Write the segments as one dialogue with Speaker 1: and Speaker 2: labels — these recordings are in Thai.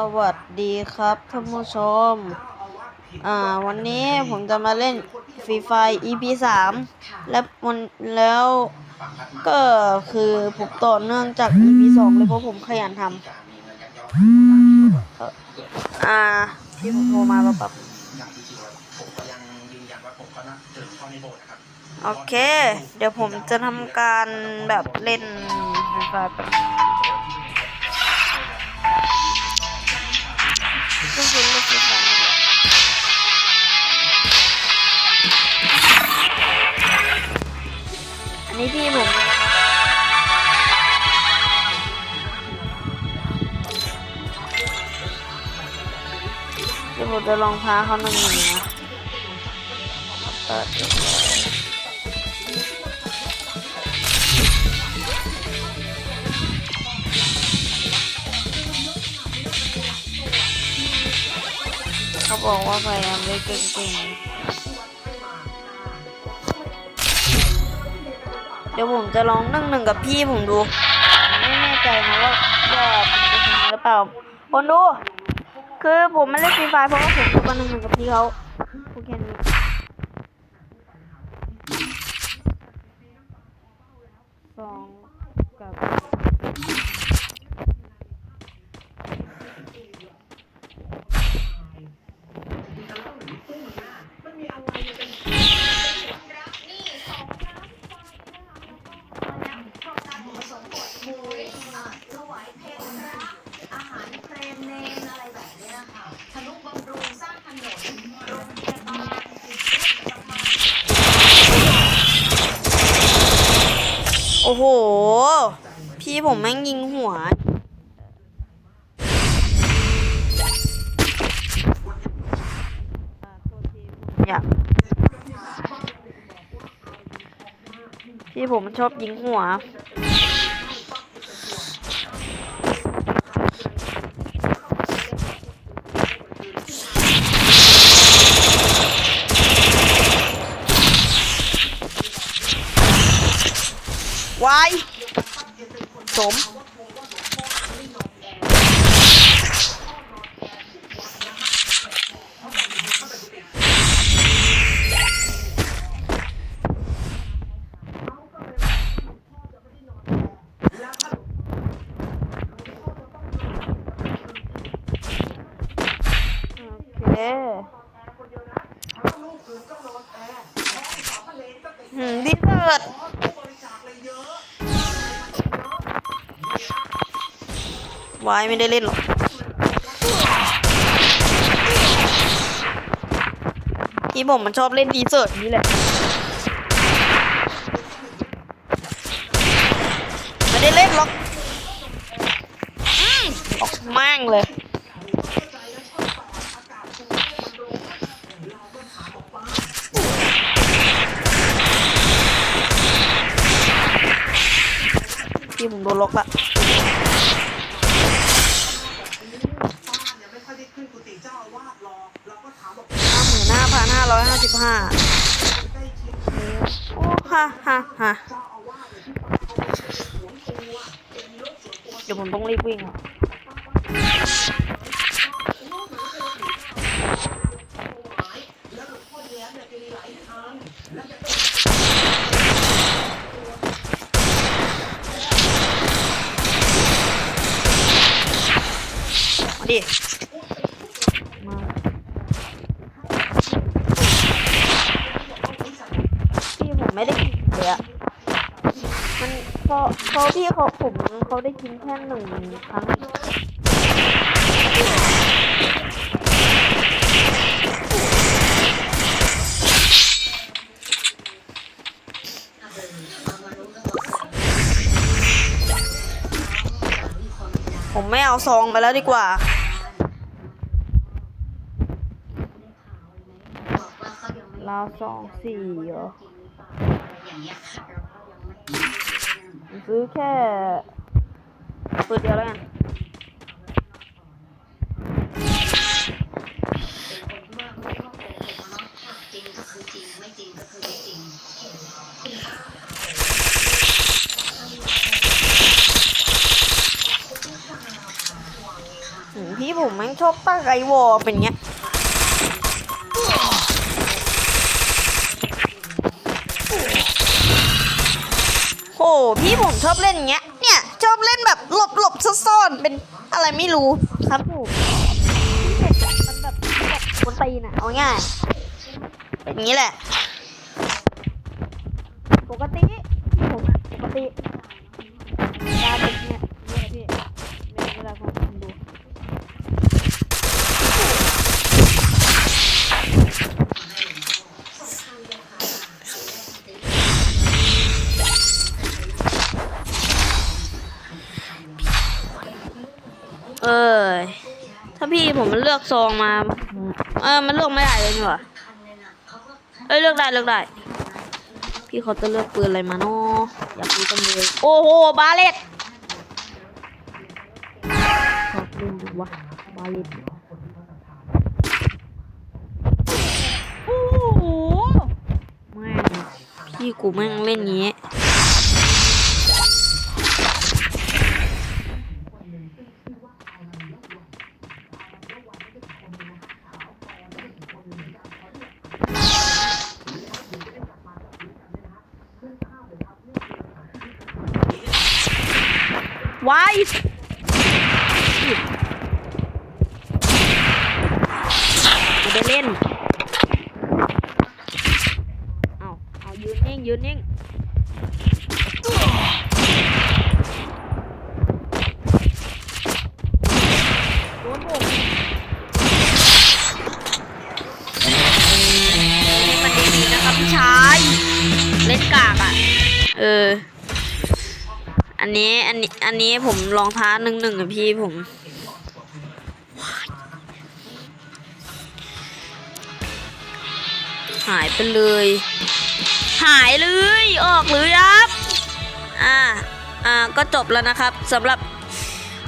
Speaker 1: สวัสดีครับท่านผู้ชม อ่า วันนี้ผมจะมาเล่นฟรีไฟ EP 3และวันแล้วก็คือผมต่อเนื่องจาก EP 2เลยเพราะผมขยันทำอ่าพี่ผมโทรมาแล้วแบบ
Speaker 2: อย่างที่จริงแล้วผมก็ยังยืนยันว่าผมก็น่าเจอเข้าในโบสถ์นะครับ
Speaker 1: โอเค เดี๋ยวผมจะทำการแบบเล่นฟรีไฟ ผมจะลองพาเขานึ่งหนึ่งนะเปิดเขาบอกว่าพยายามเล่นเก่งๆ เดี๋ยวผมจะลองนึ่งหนึ่งกับพี่ผมดู ไม่แน่ใจนะว่าว่าผมจะชนหรือเปล่าคนดู คือผมไม่เล่นฟรีไฟเพราะว่าผมอยู่กันหนึ่งหนึ่งกับพี่เขาโอเคนี้สองกับ พี่ผมแม่งยิงหัว อยากพี่ผมชอบยิงหัววาย สม โอเคหืมดีเลิศ วายไม่ได้เล่นหรอกที่ผมมันชอบเล่นดีเซิร์ตนี้แหละไม่ได้เล่นหรอกอออกแม่งเลยที่ผมโดนล็อกละ
Speaker 2: ยังไม่ค่อยได้ขึ้นกุฏิเจ้าอาวาสหรอกเราก็ถามบอก
Speaker 1: ห้าหมื่นห้าพันห้าร้อย ห้าสิบห้า
Speaker 2: ใกล้ชิด
Speaker 1: โอ้ฮ่าฮ่าฮ่า
Speaker 2: เดี๋
Speaker 1: ยวผมต้องรีบวิ่งอะ
Speaker 2: แล้วหลวงพ่อแย้มเนี่ยแกมีหลายทางแล้วแก
Speaker 1: มาดิ มาพี่ผมไม่ได้กินเลยอะมัน เพราเขาพี่เขาผมเขาได้กินแค่หนึ่งครั้งผมไม่เอาซองไปแล้วดีกว่าลาวสองสี่เหรอ ซื้อแค่ปืนเดียวแล้วกัน
Speaker 3: หืม
Speaker 1: พี่ผมแม่งชอบตั้งไอวอเป็นเงี้ย พี่ผมชอบเล่นอย่างเงี้ย เนี่ย ชอบเล่นแบบหลบหลบซ่อนเป็นอะไรไม่รู้ครับผมมันแบบคนตีน่ะเอาง่ายเป็นอย่างนี้แหละ ปกติผมอะปกติ ผมมันเลือกซองมา เออ มันเลือกไม่ได้เลยนี่หว่าเอ้ยเลือกได้เลือกได้ พี่เขาจะเลือกปืนอะไรมาเนาะอยากรู้จังเลยโอ้โหบาเลตชอบเล่นดูวะบาเลตโอ้โหแม่งพี่กูแม่งเล่นงี้ ไว้ไม่ได้เล่น เอาเอายืนนิ่งยืนนิ่ง นี้อันนี้อันนี้ผมลองท้าหนึ่งหนึ่งกับพี่ผม หายไปเลย หายเลย ออกเลยครับอ่าอ่าก็จบแล้วนะครับสำหรับ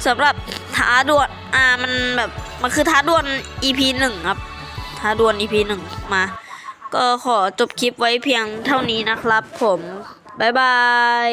Speaker 1: สำหรับท้าดวลอ่ามันแบบมันคือท้าดวล EP หนึ่งครับท้าดวล EP หนึ่งมา ก็ขอจบคลิปไว้เพียงเท่านี้นะครับผม บ๊ายบาย